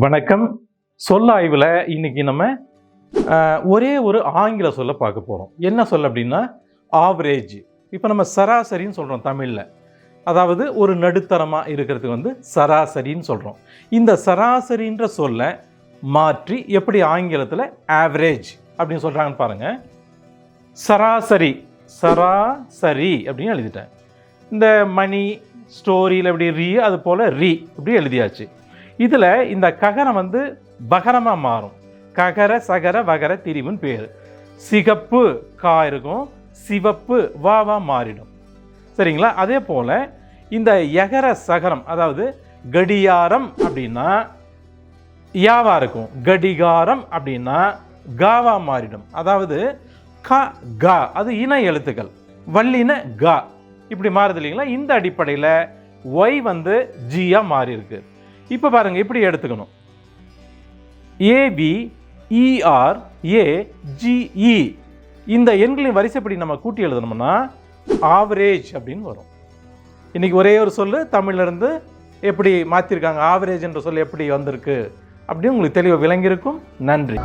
வணக்கம். சொல்ல ஆய்வில் இன்னைக்கு நம்ம ஒரே ஒரு ஆங்கில சொல்ல பார்க்க போகிறோம் என்ன சொல்ல அப்படின்னா ஆவரேஜ். இப்போ நம்ம சராசரின்னு சொல்கிறோம் தமிழில். அதாவது ஒரு நடுத்தரமாக இருக்கிறதுக்கு வந்து சராசரின்னு சொல்கிறோம் இந்த சராசரின்ற சொல்ல மாற்றி எப்படி ஆங்கிலத்தில் ஆவரேஜ் அப்படின்னு சொல்கிறாங்கன்னு பாருங்கள் சராசரி சராசரி அப்படின்னு எழுதிட்டேன். இந்த மணி ஸ்டோரியில் எப்படி ரீ அது போல் ரீ இப்படி எழுதியாச்சு. இதில் இந்த ககரம் வந்து பகரமாக மாறும். ககர சகர வகர திரிவுன்னு பேர். சிகப்பு கா இருக்கும் சிவப்பு வாவா மாறிடும். சரிங்களா? அதே போல் இந்த எகர சகரம் அதாவது கடியாரம் அப்படின்னா யாவா இருக்கும்? கடிகாரம் அப்படின்னா காவா மாறிடும். அதாவது க கா அது இன எழுத்துக்கள். வல்லின கா. இப்படி மாறுது இல்லைங்களா? இந்த அடிப்படையில் ஒய் வந்து ஜியா மாறிருக்கு இப்போ பாருங்க இப்படி எடுத்துக்கணும். ஏபி இஆர் ஏ ஜிஇ இந்த எண்களின் வரிசைப்படி நம்ம கூட்டி எழுதணும்னா ஆவரேஜ் அப்படின்னு வரும். இன்னைக்கு ஒரே ஒரு சொல்லு தமிழ்ல இருந்து எப்படி மாற்றிருக்காங்க ஆவரேஜ் என்ற சொல் எப்படி வந்திருக்கு? அப்படின்னு உங்களுக்கு தெளிவாக விளங்கியிருக்கும். நன்றி.